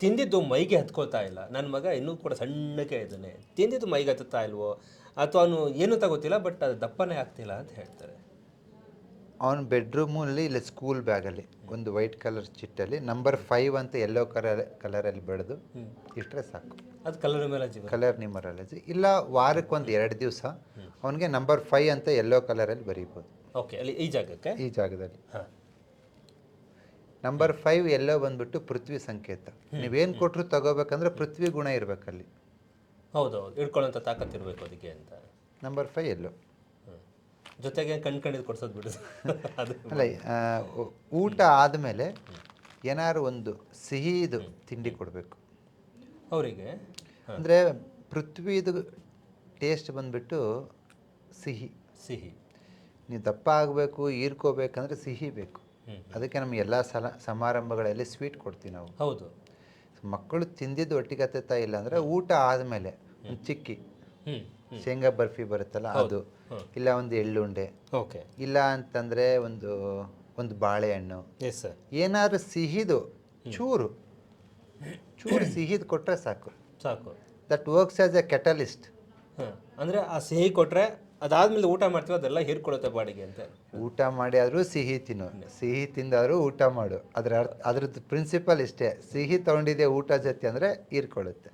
ತಿಂದಿದ್ದು ಮೈಗೆ ಹತ್ಕೋತಾ ಇಲ್ಲ. ನನ್ನ ಮಗ ಇನ್ನೂ ಕೂಡ ಸಣ್ಣಕ್ಕೆ ಇದ್ದಾನೆ. ತಿಂದಿದ್ದು ಮೈಗೆ ಹತ್ತುತ್ತಾ ಇಲ್ವೋ? ಅಥವಾ ಅವನು ಏನು ತಗೋತಿಲ್ಲ ಬಟ್ ಅದು ದಪ್ಪನೇ ಆಗ್ತಿಲ್ಲ ಅಂತ ಹೇಳ್ತಾರೆ. ಅವನ ಬೆಡ್ರೂಮಲ್ಲಿ ಇಲ್ಲ ಸ್ಕೂಲ್ ಬ್ಯಾಗಲ್ಲಿ ಒಂದು ವೈಟ್ ಕಲರ್ ಚಿಟ್ಟಲ್ಲಿ ನಂಬರ್ ಫೈವ್ ಅಂತ ಎಲ್ಲೋ ಕಲರ್ ಕಲರಲ್ಲಿ ಬೆಳೆದು ಇಟ್ಟರೆ ಸಾಕು. ಅದು ಕಲರ್ ಮೇಲೆ ಜೀವ. ಕಲರ್ ನ್ಯೂಮರಾಲಜಿ ಇಲ್ಲ ವಾರಕ್ಕೆ ಒಂದು ಎರಡು ದಿವಸ ಅವನಿಗೆ ನಂಬರ್ ಫೈವ್ ಅಂತ ಎಲ್ಲೋ ಕಲರಲ್ಲಿ ಬರೀಬೋದು. ಓಕೆ ಅಲ್ಲಿ ಈ ಜಾಗಕ್ಕೆ? ಈ ಜಾಗದಲ್ಲಿ. ಹಾಂ. ನಂಬರ್ ಫೈವ್ ಎಲ್ಲೋ ಬಂದ್ಬಿಟ್ಟು ಪೃಥ್ವಿ ಸಂಕೇತ. ನೀವೇನು ಕೊಟ್ಟರು ತಗೋಬೇಕಂದ್ರೆ ಪೃಥ್ವಿ ಗುಣ ಇರಬೇಕಲ್ಲಿ. ಹೌದು ಇಡ್ಕೊಳ್ಳೋಂಥ ಇಟ್ಕೊಳ್ಳೋಂಥ ತಾಕತ್ತಿರಬೇಕು ಅದಕ್ಕೆ ಅಂತ. Number five yellow. ಜೊತೆಗೆ ಕಣ್ಣು ಕಣಿದು ಕೊಡ್ಸೋದು ಬಿಡು. ಅದು ಅಲ್ಲ ಊಟ ಆದಮೇಲೆ ಏನಾದ್ರು ಒಂದು ಸಿಹಿದು ತಿಂಡಿ ಕೊಡಬೇಕು. ಅವರಿಗೆ? ಅಂದರೆ ಪೃಥ್ವಿದು ಟೇಸ್ಟ್ ಬಂದುಬಿಟ್ಟು ಸಿಹಿ. ಸಿಹಿ. ನೀವು ದಪ್ಪ ಆಗಬೇಕು ಈರ್ಕೋಬೇಕಂದ್ರೆ ಸಿಹಿ ಬೇಕು. ಅದಕ್ಕೆ ನಮ್ಗೆ ಎಲ್ಲ ಸಲ ಸಮಾರಂಭಗಳಲ್ಲಿ ಸ್ವೀಟ್ ಕೊಡ್ತೀವಿ ನಾವು. ಹೌದು. ಮಕ್ಕಳು ತಿಂದಿದ್ದು ಒಟ್ಟಿಗೆ ಹತ್ತುತ್ತಾ ಇಲ್ಲ ಅಂದರೆ ಊಟ ಆದಮೇಲೆ ಒಂದು ಚಿಕ್ಕಿ. ಶೇಂಗಾ ಬರ್ಫಿ ಬರುತ್ತಲ್ಲ ಅದು. ಇಲ್ಲ ಒಂದು ಎಳ್ಳುಂಡೆ. ಓಕೆ. ಇಲ್ಲ ಅಂತಂದರೆ ಒಂದು ಒಂದು ಬಾಳೆಹಣ್ಣು. ಏನಾದ್ರು ಸಿಹಿದು ಚೂರು. ಚೂರು ಸಿಹಿದು ಕೊಟ್ಟರೆ ಸಾಕು. ಸಾಕು. That works as a catalyst ಅಂದರೆ ಆ ಸಿಹಿ ಕೊಟ್ಟರೆ ಅದಾದ್ಮೇಲೆ ಊಟ ಮಾಡ್ತೀವಿ ಅದೆಲ್ಲ ಹೀರ್ಕೊಳ್ಳುತ್ತೆ ಬಾಡಿಗೆ ಅಂತ. ಊಟ ಮಾಡಿ ಆದರೂ ಸಿಹಿ ತಿನ್ನು. ಸಿಹಿ ತಿಂದಾದರೂ ಊಟ ಮಾಡು. ಅದರ ಅರ್ಥ ಅದ್ರದ್ದು ಪ್ರಿನ್ಸಿಪಲ್ ಇಷ್ಟೇ. ಸಿಹಿ ತಗೊಂಡಿದೆ ಊಟ ಜೊತೆ ಅಂದರೆ ಹೀರ್ಕೊಳ್ಳುತ್ತೆ.